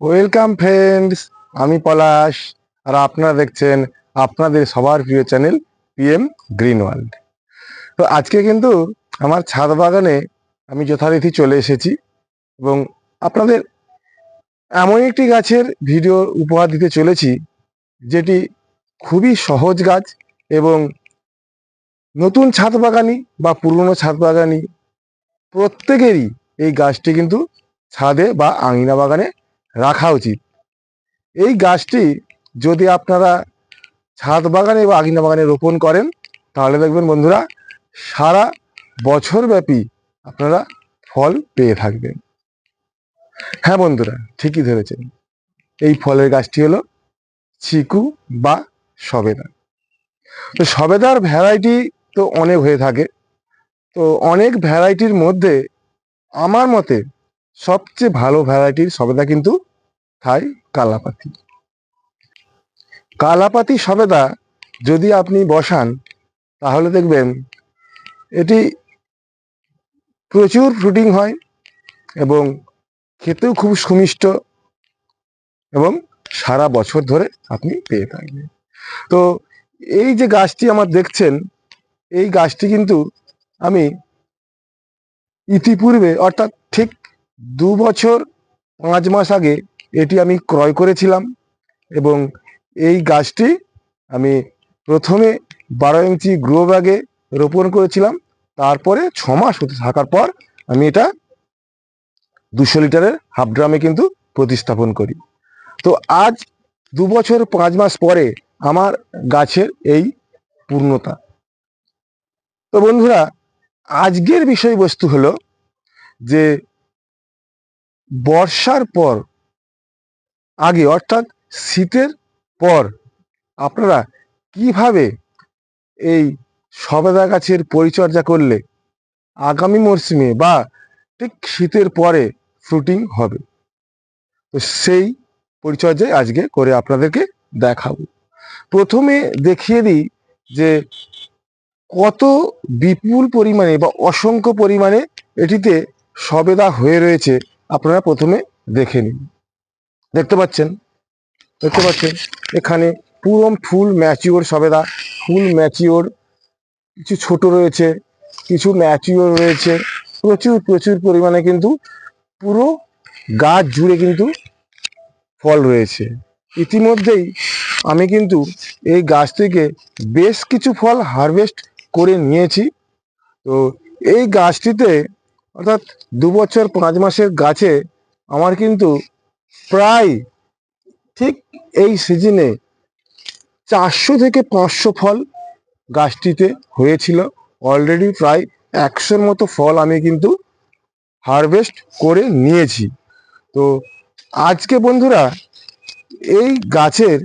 Welcome friends আমি পলাশ, আর আপনারা দেখছেন আপনাদের সবার প্রিয় চ্যানেল পিএম গ্রিন ওয়ার্ল্ড তো আজকে কিন্তু আমার ছাদ বাগানে আমি যথারীতি চলে এসেছি এবং আপনাদের এমন একটি গাছের ভিডিও উপহার দিতে চলেছি, যেটি খুবই সহজ গাছ এবং নতুন ছাদ বাগানি বা পুরনো ছাদ বাগানি প্রত্যেকেরই এই গাছটি কিন্তু ছাদে বা আঙিনা বাগানে রাখা উচিত। এই গাছটি যদি আপনারা ছাদ বাগানে বা আগিনা বাগানে রোপণ করেন, তাহলে দেখবেন বন্ধুরা, সারা বছর ব্যাপী আপনারা ফল পেয়ে থাকবেন। হ্যাঁ বন্ধুরা, ঠিকই ধরেছেন। এই ফলের গাছটি হলো চিকু বা সবেদা। তো সবেদার ভ্যারাইটি তো অনেক হয়ে থাকে। তো অনেক ভ্যারাইটির মধ্যে আমার মতে সবচেয়ে ভালো ভ্যারাইটির সবেদা কিন্তু থাই কালাপাতি। কালাপাতি সবেদা যদি আপনি বসান, তাহলে দেখবেন এটি প্রচুর ফ্রুটিং হয় এবং খেতেও খুব সুমিষ্ট এবং সারা বছর ধরে আপনি পেয়ে থাকবেন। তো এই যে গাছটি আমার দেখছেন, এই গাছটি কিন্তু আমি ইতিপূর্বে, অর্থাৎ ঠিক দু বছর, পাঁচ মাস আগে এটি আমি ক্রয় করেছিলাম এবং এই গাছটি আমি প্রথমে বারো ইঞ্চি গ্রো ব্যাগে রোপণ করেছিলাম। তারপরে ছ মাস হতে থাকার পর আমি এটা দুশো লিটারের হাফ ড্রামে কিন্তু প্রতিস্থাপন করি। তো আজ দু বছর, পাঁচ মাস পরে আমার গাছের এই পূর্ণতা। তো বন্ধুরা, আজকের বিষয়বস্তু হলো যে বর্ষার পর, আগে অর্থাৎ শীতের পর, আপনারা কীভাবে এই সবেদা গাছের পরিচর্যা করলে আগামী মরশুমে বা ঠিক শীতের পরে ফ্রুটিং হবে? তো সেই পরিচর্যায় আজকে করে আপনাদেরকে দেখাবো। প্রথমে দেখিয়ে দিই যে কত বিপুল পরিমাণে বা অসংখ্য পরিমাণে এটিতে সবেদা হয়ে রয়েছে আপনারা প্রথমে দেখে নিন। দেখতে পাচ্ছেন? দেখতে পাচ্ছেন? এখানে পুরো ফুল ম্যাচিওর সবেদা, ফুল ম্যাচিওর, কিছু ছোট রয়েছে, কিছু ম্যাচিওর রয়েছে। প্রচুর প্রচুর পরিমাণে কিন্তু পুরো গাছ জুড়ে কিন্তু ফল রয়েছে। ইতিমধ্যেই আমি কিন্তু এই গাছ থেকে বেশ কিছু ফল হারভেস্ট করে নিয়েছি। তো এই গাছটিতে অর্থাৎ দু বছর পাঁচ মাসের গাছে আমার কিন্তু প্রায় ঠিক এই সিজনে চারশো থেকে পাঁচশো ফল গাছটিতে হয়েছিল। অলরেডি প্রায় একশোর মতো ফল আমি কিন্তু হারভেস্ট করে নিয়েছি। তো আজকে বন্ধুরা এই গাছের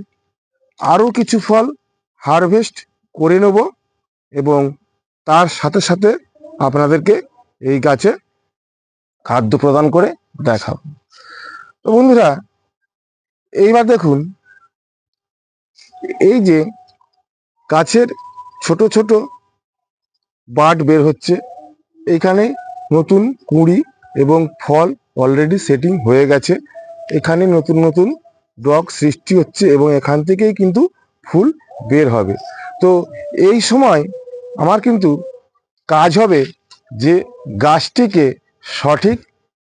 আরও কিছু ফল হারভেস্ট করে নেব এবং তার সাথে সাথে আপনাদেরকে এই গাছে খাদ্য প্রদান করে দেখাবো তো বন্ধুরা, এইবার দেখুন, এই যে গাছের ছোট ছোট বাট বের হচ্ছে, এখানে নতুন কুঁড়ি এবং ফল অলরেডি সেটিং হয়ে গেছে, এখানে নতুন নতুন ডগ সৃষ্টি হচ্ছে এবং এখান থেকেই কিন্তু ফুল বের হবে। তো এই সময় আমার কিন্তু কাজ হবে যে গাছটিকে সঠিক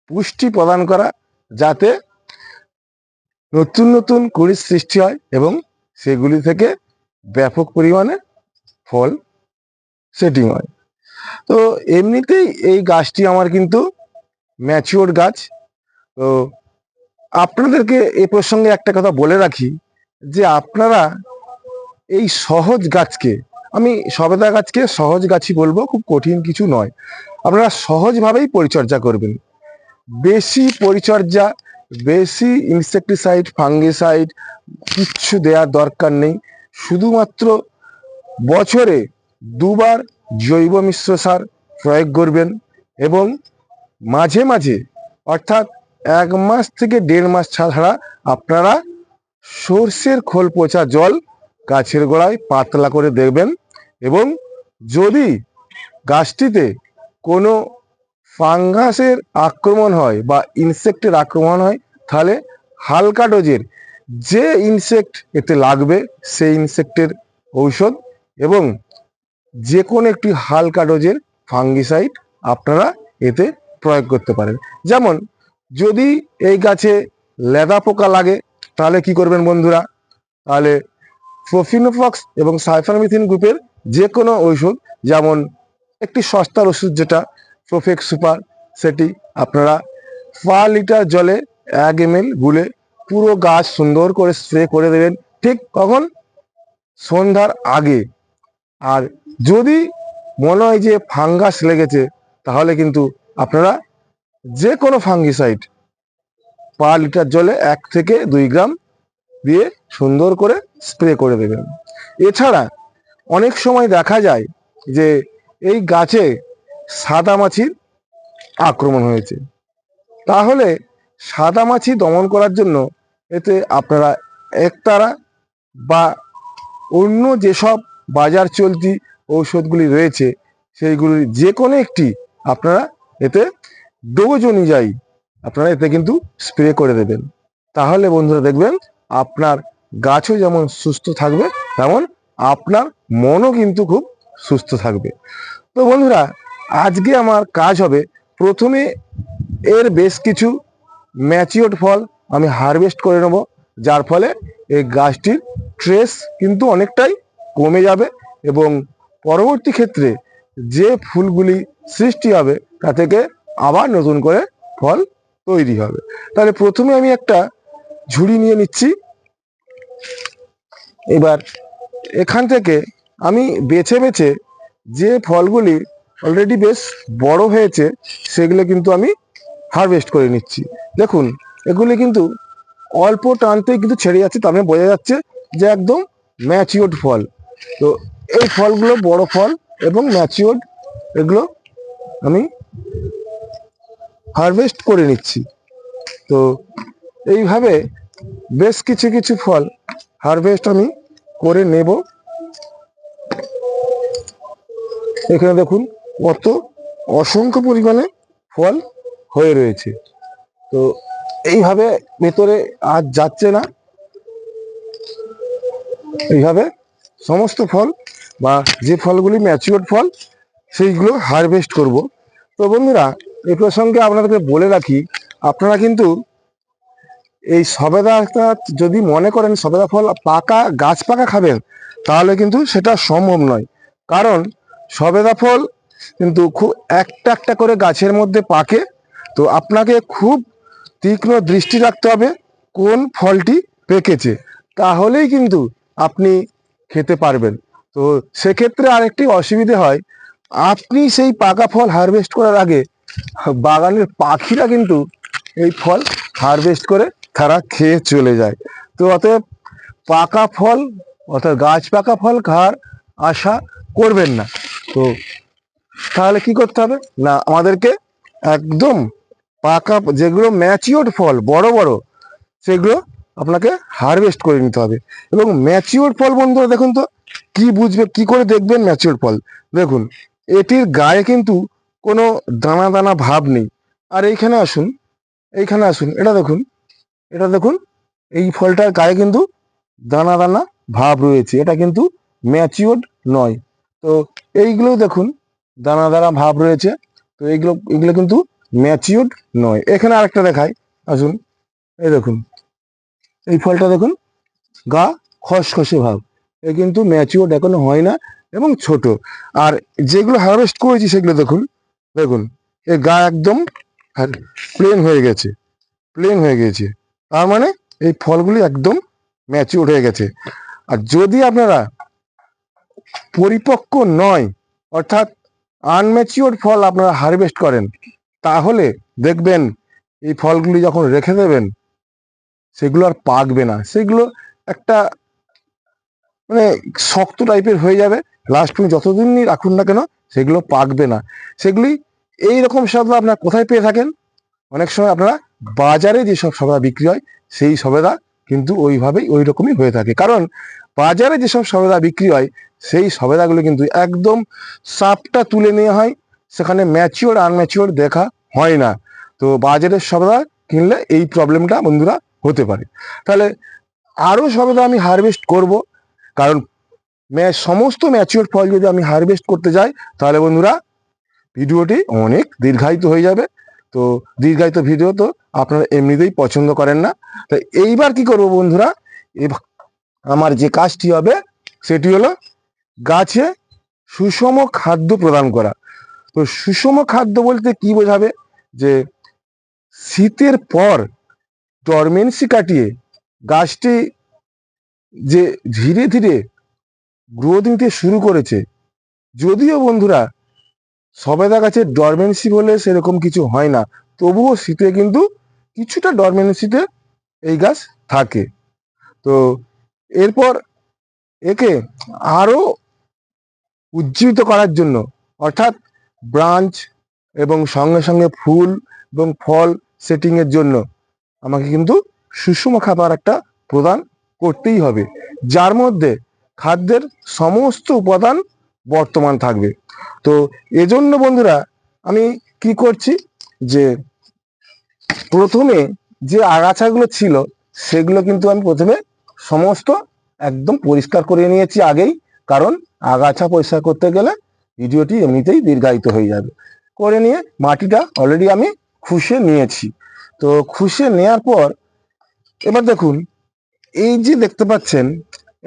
পুষ্টি প্রদান করা যাতে নতুন নতুন কুড়ির সৃষ্টি হয় এবং সেগুলি থেকে ব্যাপক পরিমাণে ফল সেটিং হয়। তো এমনিতেই এই গাছটি আমার কিন্তু ম্যাচিওর গাছ। তো আপনাদেরকে এ প্রসঙ্গে একটা কথা বলে রাখি যে আপনারা এই সহজ গাছকে, আমি সবেদা গাছকে সহজ গাছই বলব, খুব কঠিন কিছু নয়। আপনারা সহজভাবেই পরিচর্যা করবেন। বেশি পরিচর্যা, বেশি ইনসেকটিসাইড ফাঙ্গিসাইড কিচ্ছু দেওয়ার দরকার নেই। শুধুমাত্র বছরে দুবার জৈব মিশ্র সার প্রয়োগ করবেন এবং মাঝে মাঝে, অর্থাৎ এক মাস থেকে দেড় মাস ছাড়া আপনারা সর্ষের খোল পচা জল গাছের গোড়ায় পাতলা করে দেখবেন এবং যদি গাছটিতে কোনো ফাঙ্গাসের আক্রমণ হয় বা ইনসেক্টের আক্রমণ হয়, তাহলে হালকা ডোজের যে ইনসেক্ট এতে লাগবে, সেই ইনসেক্টের ঔষধ এবং যে কোনো একটি হালকা ডোজের ফাঙ্গিসাইড আপনারা এতে প্রয়োগ করতে পারেন। যেমন, যদি এই গাছে লেদা পোকা লাগে, তাহলে কি করবেন বন্ধুরা? তাহলে প্রোফিনোফক্স এবং সাইফারমিথিন গ্রুপের যে কোনো ঔষধ, যেমন একটি সস্তার ওষুধ যেটা প্রোফেক্স সুপার সেটি আপনারা পার লিটার জলে এক এম গুলে পুরো গাছ সুন্দর করে স্প্রে করে দেবেন। ঠিক কখন? সন্ধ্যার আগে। আর যদি মনে হয় যে ফাঙ্গাস লেগেছে, তাহলে কিন্তু আপনারা যে কোনো ফাঙ্গিসাইড পার লিটার জলে এক থেকে দুই গ্রাম দিয়ে সুন্দর করে স্প্রে করে দেবেন। এছাড়া অনেক সময় দেখা যায় যে এই গাছে সাদা মাছির আক্রমণ হয়েছে। তাহলে সাদা মাছি দমন করার জন্য এতে আপনারা একতারা বা অন্য যেসব বাজার চলতি ঔষধগুলি রয়েছে, সেইগুলির যে কোনো একটি আপনারা এতে ডোজ অনুযায়ী আপনারা এতে কিন্তু স্প্রে করে দেবেন। তাহলে বন্ধুরা দেখবেন আপনার গাছও যেমন সুস্থ থাকবে, তেমন আপনার মনও কিন্তু খুব সুস্থ থাকবে। তো বন্ধুরা, আজকে আমার কাজ হবে প্রথমে এর বেশ কিছু ম্যাচিওর ফল আমি হারভেস্ট করে নেব, যার ফলে এই গাছটির ট্রেস কিন্তু অনেকটাই কমে যাবে এবং পরবর্তী ক্ষেত্রে যে ফুলগুলি সৃষ্টি হবে, তা থেকে আবার নতুন করে ফল তৈরি হবে। তাহলে প্রথমে আমি একটা ঝুড়ি নিয়ে নিচ্ছি। এবার এখান থেকে আমি বেছে বেছে যে ফলগুলি অলরেডি বেশ বড় হয়েছে, সেগুলো কিন্তু আমি হারভেস্ট করে নিচ্ছি। দেখুন, এগুলি কিন্তু অল্প টানতেই কিন্তু ছেড়ে যাচ্ছে, তার মানে বোঝা যাচ্ছে যে একদম ম্যাচিওর্ড ফল। তো এই ফলগুলো বড় ফল এবং ম্যাচিওর্ড এগুলো আমি হারভেস্ট করে নিচ্ছি। তো এইভাবে বেশ কিছু কিছু ফল হারভেস্ট আমি করে নেব। এখানে দেখুন, কত অসংখ্য পরিমাণে ফল হয়ে রয়েছে। তো এইভাবে ভেতরে আর যাচ্ছে না। এইভাবে সমস্ত ফল বা যে ফলগুলি ম্যাচিওর ফল, সেইগুলো হারভেস্ট করব। তো বন্ধুরা এই প্রসঙ্গে আপনাদেরকে বলে রাখি, আপনারা কিন্তু এই সবেদাটা যদি মনে করেন, সবেদা ফল পাকা, গাছ পাকা খাবেন, তাহলে কিন্তু সেটা সম্ভব নয়। কারণ সবেদা ফল, কিন্তু খুব একটা একটা করে গাছের মধ্যে পাকে। তো আপনাকে খুব তীক্ষ্ণ দৃষ্টি রাখতে হবে কোন ফলটি পেকেছে, তাহলেই কিন্তু আপনি খেতে পারবেন। তো সেক্ষেত্রে আরেকটি অসুবিধে হয়, আপনি সেই পাকা ফল হারভেস্ট করার আগে বাগানের পাখিরা কিন্তু এই ফল হারভেস্ট করে তারা খেয়ে চলে যায়। তো অতএব পাকা ফল অর্থাৎ গাছ পাকা ফল খাওয়ার আশা করবেন না। তো তাহলে কি করতে হবে? না, আমাদেরকে একদম পাকা যেগুলো ম্যাচিওর ফল, বড় বড়, সেগুলো আপনাকে হারভেস্ট করে নিতে হবে। এবং ম্যাচিওর ফল বন্ধুরা দেখুন তো, কি বুঝবে, কি করে দেখবেন ম্যাচিওর ফল? দেখুন, এটির গায়ে কিন্তু কোনো দানা দানা ভাব নেই। আর এইখানে আসুন এইখানে আসুন, এটা দেখুন এটা দেখুন, এই ফলটার গায়ে কিন্তু দানা দানা ভাব রয়েছে। এটা কিন্তু ম্যাচিওর নয়। তো এইগুলো দেখুন, দানা দানা ভাব রয়েছে। তো এইগুলো, এগুলো কিন্তু ম্যাচিওর নয়। এখানে আরেকটা দেখাই, আসুন। এই দেখুন, এই ফলটা দেখুন, গা খসখসে ভাব। এ কিন্তু ম্যাচিওর এখনও হয় না এবং ছোট। আর যেগুলো হারভেস্ট করেছি সেগুলো দেখুন দেখুন, এ গা একদম প্লেন হয়ে গেছে প্লেন হয়ে গেছে। তার মানে এই ফলগুলি একদম ম্যাচিওর হয়ে গেছে। আর যদি আপনারা পরিপক্ক নয়, অর্থাৎ আনম্যাচিওর ফল আপনারা হারভেস্ট করেন, তাহলে দেখবেন এই ফলগুলি যখন রেখে দেবেন, সেগুলো আর পাকবে না, সেগুলো একটা মানে শক্ত টাইপের হয়ে যাবে লাস্ট পর্যন্ত যতদিনই রাখুন না কেন, সেগুলো পাকবে না। সেগুলি এই রকম সবেদা আপনারা কোথায় পেয়ে থাকেন? অনেক সময় আপনারা বাজারে যেসব সবেদা বিক্রি হয়, সেই সবেদা কিন্তু ওইভাবেই ওই রকমই হয়ে থাকে। কারণ বাজারে যেসব সবেদা বিক্রি হয়, সেই সবেদাগুলো কিন্তু একদম সাপটা তুলে নেওয়া হয়, সেখানে ম্যাচিওর আনম্যাচিওর দেখা হয় না। তো বাজারের সবেদা কিনলে এই প্রবলেমটা বন্ধুরা হতে পারে। তাহলে আরও সবেদা আমি হারভেস্ট করব, কারণ সমস্ত ম্যাচিওর ফল যদি আমি হারভেস্ট করতে যাই, তাহলে বন্ধুরা ভিডিওটি অনেক দীর্ঘায়িত হয়ে যাবে। তো দীর্ঘায়িত ভিডিও তো আপনারা এমনিতেই পছন্দ করেন না। তো এইবার কি করব বন্ধুরা? আমার যে কাজটি হবে, সেটি হলো গাছে সুষম খাদ্য প্রদান করা। তো সুষম খাদ্য বলতে কি বোঝাবে? যে শীতের পর ডরমেন্সি কাটিয়ে গাছটি যে ধীরে ধীরে গ্রোথ নিতে শুরু করেছে, যদিও বন্ধুরা সবেদা গাছের ডরমেন্সি বলে সেরকম কিছু হয় না, তবুও শীতে কিন্তু কিছুটা ডরমেন্সিতে এই গাছ থাকে। তো এরপর একে আরও উজ্জীবিত করার জন্য, অর্থাৎ ব্রাঞ্চ এবং সঙ্গে সঙ্গে ফুল এবং ফল সেটিং এর জন্য আমাকে কিন্তু সুষম খাবার একটা প্রদান করতেই হবে, যার মধ্যে খাদ্যের সমস্ত উপাদান বর্তমান থাকবে। তো এজন্য বন্ধুরা আমি কি করছি যে প্রথমে যে আগাছাগুলো ছিল সেগুলো কিন্তু আমি প্রথমে সমস্ত একদম পরিষ্কার করে নিয়েছি আগেই, কারণ আগাছা পরিষ্কার করতে গেলে ভিডিওটি এমনিতেই দীর্ঘায়িত হয়ে যাবে। করে নিয়ে মাটিটা অলরেডি আমি খুশে নিয়েছি। তো খুশে নেয়ার পর, এবার দেখুন, এই যে দেখতে পাচ্ছেন,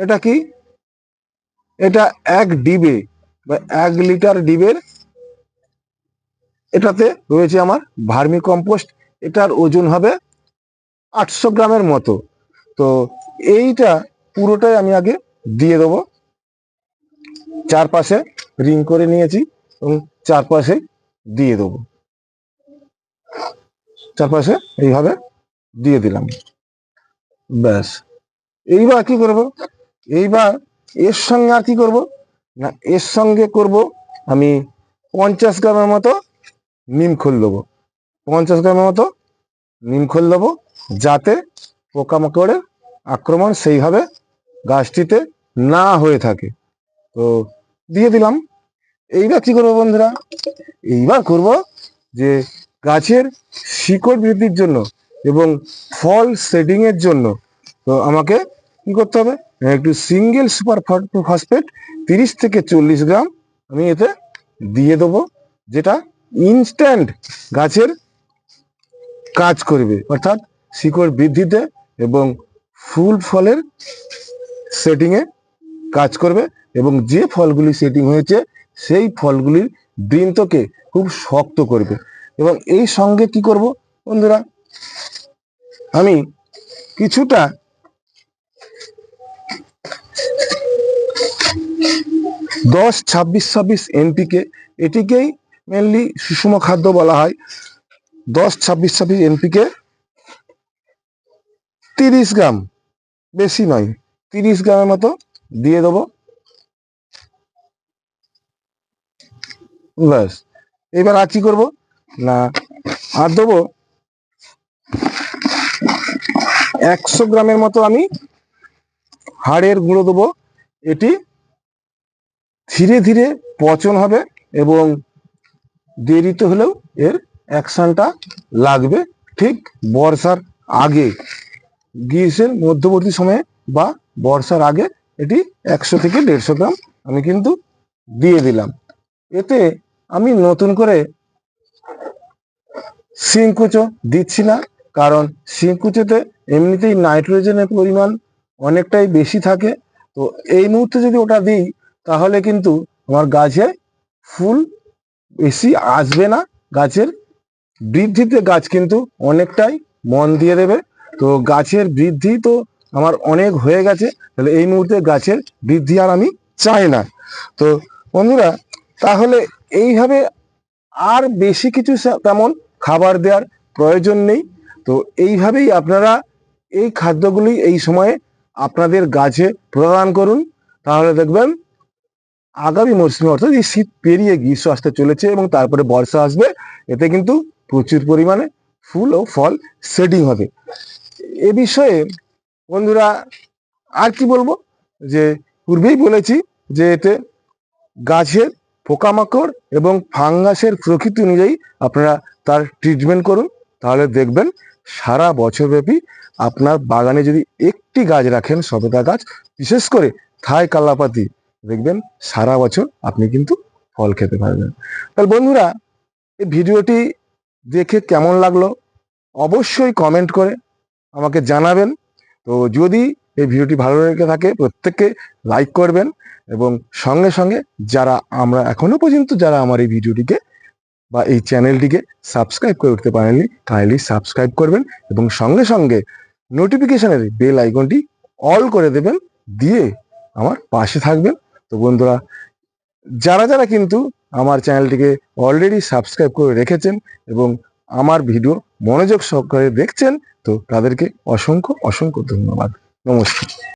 এটা কি? এটা এক ডিবে বা এক লিটার ডিবের এটাতে রয়েছে আমার ভার্মি কম্পোস্ট এটার ওজন হবে আটশো গ্রামের মতো। তো এইটা পুরোটাই আমি আগে দিয়ে দেবো। চারপাশে রিং করে নিয়েছি এবং চারপাশে দিয়ে দেবো। চারপাশে এইভাবে দিয়ে দিলাম। ব্যাস। এইবার কি করব? এইবার এর সঙ্গে আর কি করব? না, এর সঙ্গে করব আমি পঞ্চাশ গ্রামের মতো নিম খোল দেবো। পঞ্চাশ গ্রামের মতো নিম খোল দেবো যাতে পোকামাকড়ের আক্রমণ সেইভাবে গাছটিতে না হয়ে থাকে। তো দিয়ে দিলাম। এইবার কি করব বন্ধুরা? এইবার করব যে গাছের শিকড় বৃদ্ধির জন্য এবং ফল সেডিং এর জন্য, তো আমাকে কি করতে হবে? একটু সিঙ্গেল সুপার ফসফেট তিরিশ থেকে চল্লিশ গ্রাম আমি এতে দিয়ে দেবো, যেটা ইনস্ট্যান্ট গাছের কাজ করবে, অর্থাৎ শিকড় বৃদ্ধিতে এবং ফুল ফলের সেটিংয়ে কাজ করবে এবং যে ফলগুলি সেটিং হয়েছে, সেই ফলগুলির বৃন্তকে খুব শক্ত করবে। এবং এই সঙ্গে কি করব বন্ধুরা? আমি কিছুটা দশ, ছাব্বিশ ছাব্বিশ এনপিকে, এটিকেই মেনলি সুষম খাদ্য বলা হয়। দশ, ছাব্বিশ ছাব্বিশ এনপিকে তিরিশ গ্রাম। বেশি নয়, তিরিশ গ্রামের মতো দিয়ে দেবো। ব্যাস, এবার আর কি করব? না, আর দেবো একশো গ্রামের মতো আমি হাড়ের গুঁড়ো দেবো। এটি ধীরে ধীরে পচন হবে এবং দেরিতে হলেও এর অ্যাকশনটা লাগবে ঠিক বর্ষার আগে। গ্রীষ্মের মধ্যবর্তী সময়ে বা বর্ষার আগে এটি একশো থেকে দেড়শো গ্রাম আমি কিন্তু দিয়ে দিলাম। এতে আমি নতুন করে সিংকুচো দিচ্ছি না, কারণ সিংকুচোতে এমনিতেই নাইট্রোজেনের পরিমাণ অনেকটাই বেশি থাকে। তো এই মুহূর্তে যদি ওটা দিই, তাহলে কিন্তু আমার গাছে ফুল বেশি আসবে না। গাছের বৃদ্ধিতে গাছ কিন্তু অনেকটাই মন দিয়ে দেবে। তো গাছের বৃদ্ধি তো আমার অনেক হয়ে গেছে। তাহলে এই মুহূর্তে গাছের বৃদ্ধি আর আমি চাই না। তো বন্ধুরা, তাহলে এইভাবে আর বেশি কিছু তেমন খাবার দেওয়ার প্রয়োজন নেই। তো এইভাবেই আপনারা এই খাদ্যগুলি এই সময়ে আপনাদের গাছে প্রদান করুন। তাহলে দেখবেন, আগামী মরশুমে, অর্থাৎ এই শীত পেরিয়ে গ্রীষ্ম আসতে চলেছে এবং তারপরে বর্ষা আসবে। এতে কিন্তু প্রচুর পরিমাণে ফুল ও ফল সেটিং হবে। এ বিষয়ে বন্ধুরা আর কি বলব? যে পূর্বেই বলেছি যে এতে গাছের পোকামাকড় এবং ফাঙ্গাসের প্রকৃতি অনুযায়ী আপনারা তার ট্রিটমেন্ট করুন। তাহলে দেখবেন সারা বছরব্যাপী আপনার বাগানে যদি একটি গাছ রাখেন, সবেদা গাছ, বিশেষ করে থাই কাল্লাপাতি দেখবেন সারা বছর আপনি কিন্তু ফল খেতে পারবেন। তাহলে বন্ধুরা, এই ভিডিওটি দেখে কেমন লাগল? অবশ্যই কমেন্ট করে আমাকে জানাবেন। তো যদি এই ভিডিওটি ভালো লেগে থাকে, প্রত্যেককে লাইক করবেন এবং সঙ্গে সঙ্গে যারা আমরা এখনও পর্যন্ত যারা আমার এই ভিডিওটিকে বা এই চ্যানেলটিকে সাবস্ক্রাইব করে উঠতে পারেননি কাইন্ডলি সাবস্ক্রাইব করবেন এবং সঙ্গে সঙ্গে নোটিফিকেশানের বেল আইকনটি অল করে দেবেন, দিয়ে আমার পাশে থাকবেন। তো বন্ধুরা, যারা যারা কিন্তু আমার চ্যানেলটিকে অলরেডি সাবস্ক্রাইব করে রেখেছেন এবং আমার ভিডিও মনোযোগ সহকারে দেখছেন তো তাদেরকে অসংখ্য অসংখ্য ধন্যবাদ। নমস্কার।